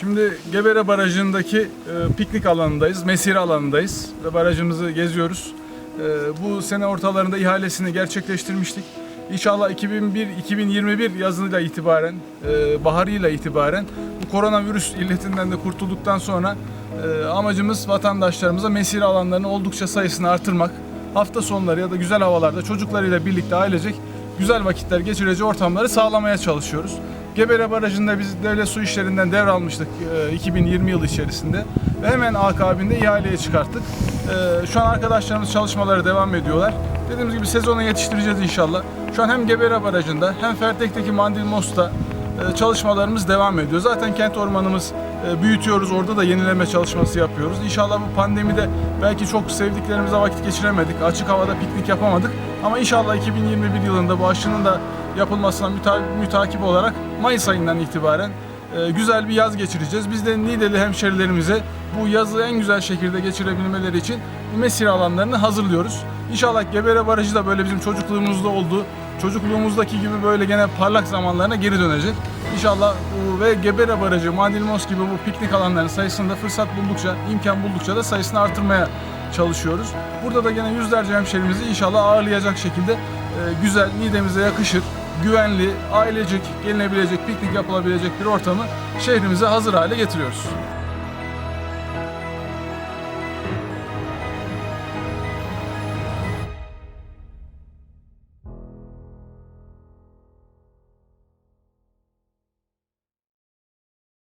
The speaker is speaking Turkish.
Şimdi Gebere Barajı'ndaki e, piknik alanındayız, mesire alanındayız barajımızı geziyoruz. E, bu sene ortalarında ihalesini gerçekleştirmiştik. İnşallah 2001-2021 yazıyla itibaren, e, baharıyla itibaren bu koronavirüs illetinden de kurtulduktan sonra e, amacımız vatandaşlarımıza mesire alanlarını oldukça sayısını artırmak. Hafta sonları ya da güzel havalarda çocuklarıyla birlikte ailecek güzel vakitler geçireceği ortamları sağlamaya çalışıyoruz. Gebere Barajı'nda biz devlet su işlerinden devralmıştık e, 2020 yılı içerisinde ve hemen akabinde ihaleye çıkarttık. E, Şu an arkadaşlarımız çalışmaları devam ediyorlar. Dediğimiz gibi sezona yetiştireceğiz inşallah. Şu an hem Gebere Barajı'nda hem Fertek'teki Mandil Mos'ta e, çalışmalarımız devam ediyor. Zaten kent ormanımız e, büyütüyoruz. Orada da yenileme çalışması yapıyoruz. İnşallah bu pandemide belki çok sevdiklerimize vakit geçiremedik. Açık havada piknik yapamadık. Ama inşallah 2021 yılında bu aşının da yapılmasına müta- mütakip olarak Mayıs ayından itibaren e, güzel bir yaz geçireceğiz. Biz de Niğdeli hemşerilerimize bu yazı en güzel şekilde geçirebilmeleri için mesire alanlarını hazırlıyoruz. İnşallah Gebere Barajı da böyle bizim çocukluğumuzda oldu. Çocukluğumuzdaki gibi böyle gene parlak zamanlarına geri dönecek. İnşallah bu ve Gebere Barajı, Mandilmos gibi bu piknik alanlarının sayısında fırsat buldukça, imkan buldukça da sayısını artırmaya çalışıyoruz. Burada da gene yüzlerce hemşerimizi inşallah ağırlayacak şekilde e, güzel, Niğde'mize yakışır, güvenli, ailecek gelinebilecek, piknik yapılabilecek bir ortamı şehrimize hazır hale getiriyoruz.